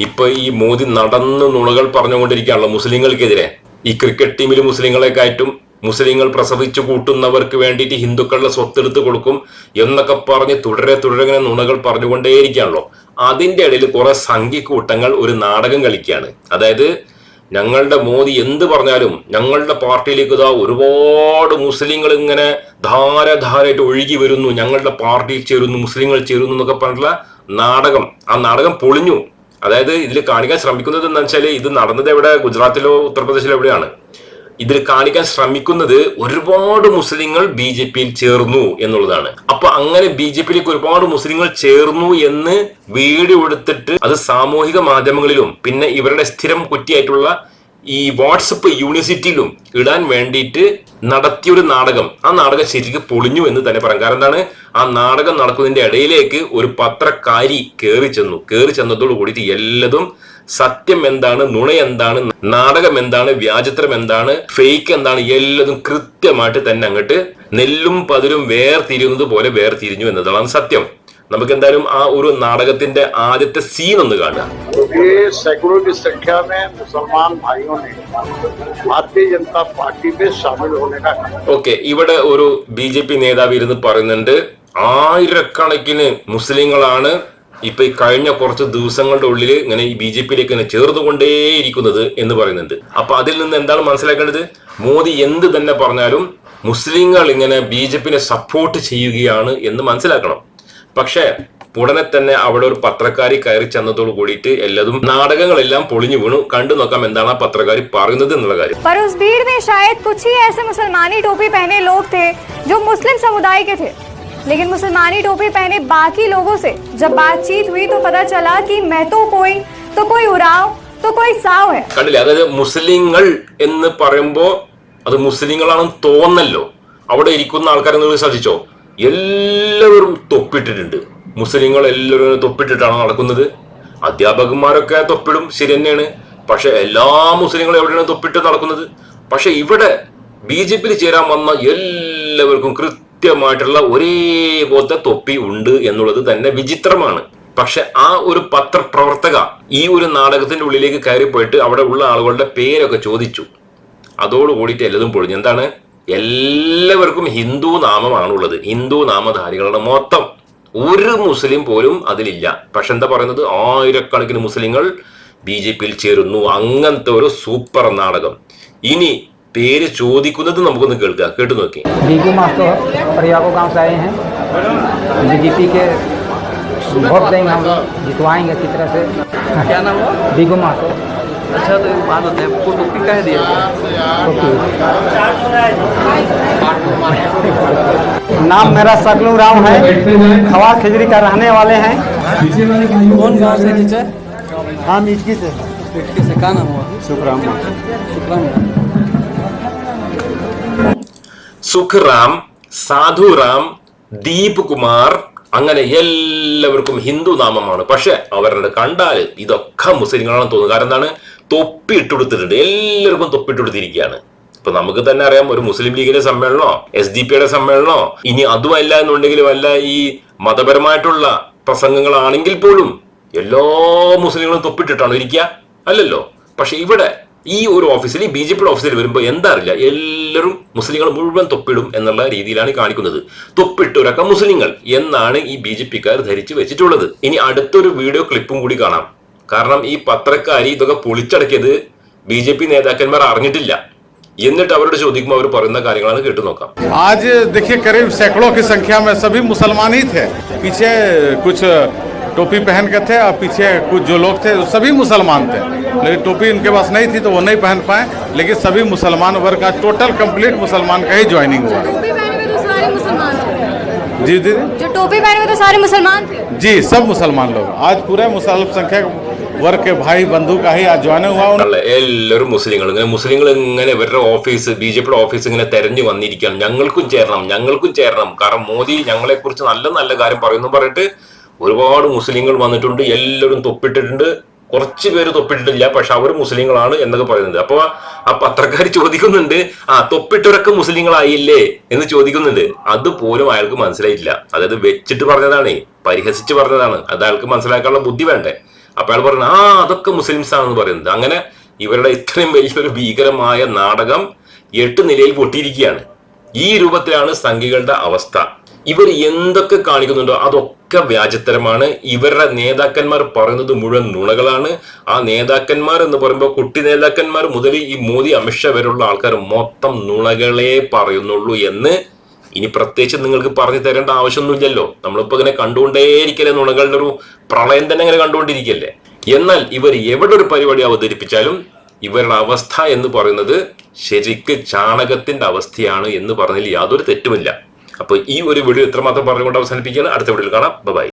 ഇപ്പൊ ഈ മോദി നടന്ന് നുണകൾ പറഞ്ഞുകൊണ്ടിരിക്കുകയാണല്ലോ മുസ്ലിങ്ങൾക്കെതിരെ. ഈ ക്രിക്കറ്റ് ടീമിൽ മുസ്ലിങ്ങളെ കയറ്റും മുസ്ലിങ്ങൾ പ്രസവിച്ചു കൂട്ടുന്നവർക്ക് വേണ്ടിയിട്ട് ഹിന്ദുക്കളുടെ സ്വത്തെടുത്ത് കൊടുക്കും എന്നൊക്കെ പറഞ്ഞ് തുടരെ തുടരെ ഇങ്ങനെ നുണകൾ പറഞ്ഞുകൊണ്ടേയിരിക്കുകയാണല്ലോ. അതിന്റെ ഇടയിൽ കുറെ സംഘിക്കൂട്ടങ്ങൾ ഒരു നാടകം കളിക്കുകയാണ്. അതായത് ഞങ്ങളുടെ മോദി എന്ത് പറഞ്ഞാലും ഞങ്ങളുടെ പാർട്ടിയിലേക്ക് ഇതാ ഒരുപാട് മുസ്ലിങ്ങൾ ഇങ്ങനെ ധാരധാരയായിട്ട് ഒഴുകി വരുന്നു ഞങ്ങളുടെ പാർട്ടിയിൽ ചേരുന്നു മുസ്ലിങ്ങൾ ചേരുന്നു എന്നൊക്കെ പറഞ്ഞിട്ടുള്ള നാടകം. ആ നാടകം പൊളിഞ്ഞു. അതായത് ഇതിൽ കാണിക്കാൻ ശ്രമിക്കുന്നത് എന്ന് വെച്ചാൽ ഇത് നടന്നത് എവിടെ? ഗുജറാത്തിലോ ഉത്തർപ്രദേശിലോ എവിടെയാണ്? ഇതിൽ കാണിക്കാൻ ശ്രമിക്കുന്നത് ഒരുപാട് മുസ്ലിങ്ങൾ ബി ജെ പിയിൽ ചേർന്നു എന്നുള്ളതാണ്. അപ്പൊ അങ്ങനെ ബി ജെ പിയിലേക്ക് ഒരുപാട് മുസ്ലിങ്ങൾ ചേർന്നു എന്ന് വീഡിയോ എടുത്തിട്ട് അത് സാമൂഹിക മാധ്യമങ്ങളിലും പിന്നെ ഇവരുടെ സ്ഥിരം കുറ്റിയായിട്ടുള്ള ഈ വാട്സപ്പ് യൂണിവേഴ്സിറ്റിയിലും ഇടാൻ വേണ്ടിയിട്ട് നടത്തിയൊരു നാടകം. ആ നാടകം ശരിക്കും പൊളിഞ്ഞു എന്ന് തന്നെ പറയാം. കാരണം എന്താണ്? ആ നാടകം നടക്കുന്നതിന്റെ ഇടയിലേക്ക് ഒരു പത്രക്കാരി കയറി ചെന്നു. കയറി ചെന്നതോട് കൂടിയിട്ട് എല്ലതും സത്യം എന്താണ്? നുണ എന്താണ്? നാടകം എന്താണ്? വ്യാജത്രം എന്താണ്? ഫേക്ക് എന്താണ്? എല്ലതും കൃത്യമായിട്ട് തന്നെ അങ്ങോട്ട് നെല്ലും പതിരും വേർതിരിയുന്നത് പോലെ വേർതിരിഞ്ഞു എന്നതാണ് സത്യം. നമുക്ക് എന്തായാലും ആ ഒരു നാടകത്തിന്റെ ആദ്യത്തെ സീൻ ഒന്ന് കാണുക ये सैकड़ों की संख्या में मुसलमान भाइयों ने भारतीय जनता पार्टी में शामिल होने का कहा ഓക്കെ ഇവിടെ ഒരു ബി ജെ പി നേതാവ് ഇരുന്ന് പറയുന്നുണ്ട് ആയിരക്കണക്കിന് മുസ്ലിങ്ങളാണ് ഇപ്പൊ ഈ കഴിഞ്ഞ കുറച്ച് ദിവസങ്ങളുടെ ഉള്ളിൽ ഇങ്ങനെ ഈ ബി ജെ പിയിലേക്ക് ഇങ്ങനെ ചേർന്നുകൊണ്ടേയിരിക്കുന്നത് എന്ന് പറയുന്നുണ്ട് അപ്പൊ അതിൽ നിന്ന് എന്താണ് മനസ്സിലാക്കേണ്ടത് മോദി എന്ത് തന്നെ പറഞ്ഞാലും മുസ്ലിങ്ങൾ ഇങ്ങനെ ബി ജെ പിനെ സപ്പോർട്ട് ചെയ്യുകയാണ് എന്ന് മനസ്സിലാക്കണം പക്ഷേ ഉടനെ തന്നെ അവിടെ ഒരു പത്രക്കാരി കയറി ചെന്നതോട് കൂടിയിട്ട് എല്ലാതും നാടകങ്ങളെല്ലാം പൊളിഞ്ഞു വീണു കണ്ടു നോക്കാം എന്താണ് ആ പത്രക്കാരി പറയുന്നത് എന്നുള്ള കാര്യം पर उस भीड़ में शायद कुछ ही ऐसे मुसलमानी टोपी पहने लोग थे जो मुस्लिम समुदाय के थे लेकिन मुसलमानी टोपी पहने बाकी लोगों से जब बातचीत हुई तो पता चला कि मैं तो कोई तो कोई उराव तो कोई साव है കണ്ടില്ലേ അതായത് മുസ്ലിങ്ങൾ എന്ന് പറയുമ്പോ അത് മുസ്ലിങ്ങളാണെന്ന് തോന്നല്ലോ അവിടെ ഇരിക്കുന്ന ആൾക്കാരെ നിങ്ങൾ ശ്രദ്ധിച്ചോ എല്ലാവരും തൊപ്പിട്ടിട്ടുണ്ട്. മുസ്ലിങ്ങൾ എല്ലാവരും തൊപ്പിട്ടിട്ടാണ് നടക്കുന്നത്. അധ്യാപകന്മാരൊക്കെ തൊപ്പിടും ശരി തന്നെയാണ്. പക്ഷെ എല്ലാ മുസ്ലിങ്ങളും എവിടെയാണ് തൊപ്പിട്ട് നടക്കുന്നത്? പക്ഷെ ഇവിടെ ബി ജെ പിയിൽ ചേരാൻ വന്ന എല്ലാവർക്കും കൃത്യമായിട്ടുള്ള ഒരേപോലത്തെ തൊപ്പി ഉണ്ട് എന്നുള്ളത് തന്നെ വിചിത്രമാണ്. പക്ഷെ ആ ഒരു പത്രപ്രവർത്തക ഈ ഒരു നാടകത്തിന്റെ ഉള്ളിലേക്ക് കയറി പോയിട്ട് അവിടെ ഉള്ള ആളുകളുടെ പേരൊക്കെ ചോദിച്ചു. അതോട് കൂടിയിട്ട് എല്ലാതും പൊളിഞ്ഞു. എന്താണ്? എല്ലാവർക്കും ഹിന്ദു നാമമാണുള്ളത് ഹിന്ദു നാമധാരികളുടെ മൊത്തം ഒരു മുസ്ലിം പോലും അതിലില്ല പക്ഷെ എന്താ പറയുന്നത് ആയിരക്കണക്കിന് മുസ്ലിങ്ങൾ ബി ജെ പിയിൽ ചേരുന്നു അങ്ങനത്തെ ഒരു സൂപ്പർ നാടകം ഇനി പേര് ചോദിക്കുന്നത് നമുക്കൊന്ന് കേൾക്കുക കേട്ടു നോക്കി डीगू मास्टर परियागो गांव से आए हैं बीजेपी के वोट देंगे हम लोग जितवाएंगे अच्छी तरह से क्या नाम हुआ डीगू मास्टर अच्छा तो एक बात होता है आपको टोपी कह दिया नाम मेरा सकलू राम है खवार खिजरी का रहने वाले हैं कौन गांव से टीचर हम इसकी से इटकी से क्या नाम हुआ शुक्राम शुक्रान സുഖ് റാം സാധു റാം ദീപ് കുമാർ അങ്ങനെ എല്ലാവർക്കും ഹിന്ദു നാമമാണ് പക്ഷെ അവരുടെ കണ്ടാല് ഇതൊക്കെ മുസ്ലിങ്ങളാണെന്ന് തോന്നുന്നു കാരണം എന്താണ് തൊപ്പി ഇട്ടുകൊടുത്തിട്ടുണ്ട് എല്ലാവർക്കും തൊപ്പി ഇട്ടുകൊടുത്തിരിക്കുകയാണ് ഇപ്പൊ നമുക്ക് തന്നെ അറിയാം ഒരു മുസ്ലിം ലീഗിന്റെ സമ്മേളനോ എസ് ഡി പിയുടെ സമ്മേളനോ ഇനി അതുമല്ല എന്നുണ്ടെങ്കിൽ വല്ല ഈ മതപരമായിട്ടുള്ള പ്രസംഗങ്ങളാണെങ്കിൽ പോലും എല്ലാ മുസ്ലിങ്ങളും തൊപ്പിട്ടിട്ടാണ് ഇരിക്കുക? അല്ലല്ലോ. പക്ഷെ ഇവിടെ ഈ ഒരു ഓഫീസിൽ ബി ജെ പിയുടെ ഓഫീസിൽ വരുമ്പോൾ എന്താ അറിയില്ല. എല്ലാവരും മുസ്ലിങ്ങൾ മുഴുവൻ തൊപ്പിടും എന്നുള്ള രീതിയിലാണ് കാണിക്കുന്നത്. തൊപ്പിട്ടൊരൊക്കെ മുസ്ലിങ്ങൾ എന്നാണ് ഈ ബി ജെ പിക്കാർ ധരിച്ചു വെച്ചിട്ടുള്ളത്. ഇനി അടുത്തൊരു വീഡിയോ ക്ലിപ്പും കൂടി കാണാം. കാരണം ഈ പത്രക്കാരി ഇതൊക്കെ പൊളിച്ചടക്കിയത് ബി ജെ പി നേതാക്കന്മാർ അറിഞ്ഞിട്ടില്ല എന്നിട്ട് അവരോട് ചോദിക്കുമ്പോൾ അവർ പറയുന്ന കാര്യങ്ങളാണ് കേട്ടു നോക്കാം आज देखिए करीब सैकड़ों की संख्या में सभी मुसलमान ही थे पीछे कुछ टोपी पहन के थे और पीछे कुछ जो लोग थे वो सभी मुसलमान थे लेकिन टोपी उनके पास नहीं थी तो वो नहीं पहन पाए लेकिन सभी मुसलमान वर्ग का टोटल कंप्लीट मुसलमान का ही ज्वाइनिंग हुआ टोपी पहने हुए तो सारे मुसलमान थे जी दीदी जो टोपी पहने हुए तो सारे मुसलमान थे जी सब मुसलमान लोग आज पूरे मुसल संख्या ഇവർക്ക് ഭായ് ബന്ധുക്കായി അജ്വാനം എല്ലാവരും മുസ്ലിങ്ങൾ. ഇങ്ങനെ മുസ്ലിങ്ങൾ ഇങ്ങനെ ഇവരുടെ ഓഫീസ് ബി ജെ പിയുടെ ഓഫീസ് ഇങ്ങനെ തെരഞ്ഞു വന്നിരിക്കുകയാണ്. ഞങ്ങൾക്കും ചേരണം ഞങ്ങൾക്കും ചേരണം. കാരണം മോദി ഞങ്ങളെക്കുറിച്ച് നല്ല നല്ല കാര്യം പറയുന്നു പറഞ്ഞിട്ട് ഒരുപാട് മുസ്ലിങ്ങൾ വന്നിട്ടുണ്ട്. എല്ലാവരും തൊപ്പിട്ടിട്ടുണ്ട്. കുറച്ച് പേര് തൊപ്പിട്ടിട്ടില്ല പക്ഷെ അവർ മുസ്ലിങ്ങളാണ് എന്നൊക്കെ പറയുന്നത് അപ്പോൾ ആ പത്രക്കാർ ചോദിക്കുന്നുണ്ട് ആ തൊപ്പിട്ടവരൊക്കെ മുസ്ലിങ്ങളായില്ലേ എന്ന് ചോദിക്കുന്നുണ്ട്. അതുപോലും അയാൾക്ക് മനസ്സിലായിട്ടില്ല. അതായത് വെച്ചിട്ട് പറഞ്ഞതാണ് പരിഹസിച്ച് പറഞ്ഞതാണ്. അത് അയാൾക്ക് മനസ്സിലാക്കാനുള്ള ബുദ്ധി വേണ്ടേ? അപ്പൊ അയാൾ പറഞ്ഞു ആ അതൊക്കെ മുസ്ലിംസ് ആണെന്ന് പറയുന്നത്. അങ്ങനെ ഇവരുടെ ഇത്രയും വലിയൊരു ഭീകരമായ നാടകം എട്ട് നിലയിൽ പൊട്ടിയിരിക്കുകയാണ്. ഈ രൂപത്തിലാണ് സംഘികളുടെ അവസ്ഥ. ഇവർ എന്തൊക്കെ കാണിക്കുന്നുണ്ടോ അതൊക്കെ വ്യാജത്തരമാണ്. ഇവരുടെ നേതാക്കന്മാർ പറയുന്നത് മുഴുവൻ നുണകളാണ്. ആ നേതാക്കന്മാർ എന്ന് പറയുമ്പോൾ കുട്ടി നേതാക്കന്മാർ മുതൽ ഈ മോദി അമിത്ഷാ വരെയുള്ള ആൾക്കാർ മൊത്തം നുണകളെ പറയുന്നുള്ളൂ എന്ന് ഇനി പ്രത്യേകിച്ച് നിങ്ങൾക്ക് പറഞ്ഞു തരേണ്ട ആവശ്യമൊന്നുമില്ലല്ലോ. നമ്മളിപ്പോ ഇങ്ങനെ കണ്ടുകൊണ്ടേയിരിക്കല്ലേ നുണകളുടെ ഒരു പ്രളയം തന്നെ ഇങ്ങനെ കണ്ടുകൊണ്ടിരിക്കല്ലേ? എന്നാൽ ഇവർ എവിടെ ഒരു പരിപാടി അവതരിപ്പിച്ചാലും ഇവരുടെ അവസ്ഥ എന്ന് പറയുന്നത് ശരിക്ക് ചാണകത്തിന്റെ അവസ്ഥയാണ് എന്ന് പറഞ്ഞതിൽ യാതൊരു തെറ്റുമില്ല. അപ്പോൾ ഈ ഒരു വീഡിയോ ഇത്രമാത്രം പറഞ്ഞുകൊണ്ട് അവസാനിപ്പിക്കുകയാണ്. അടുത്ത വീഡിയോയിൽ കാണാം. ബൈ.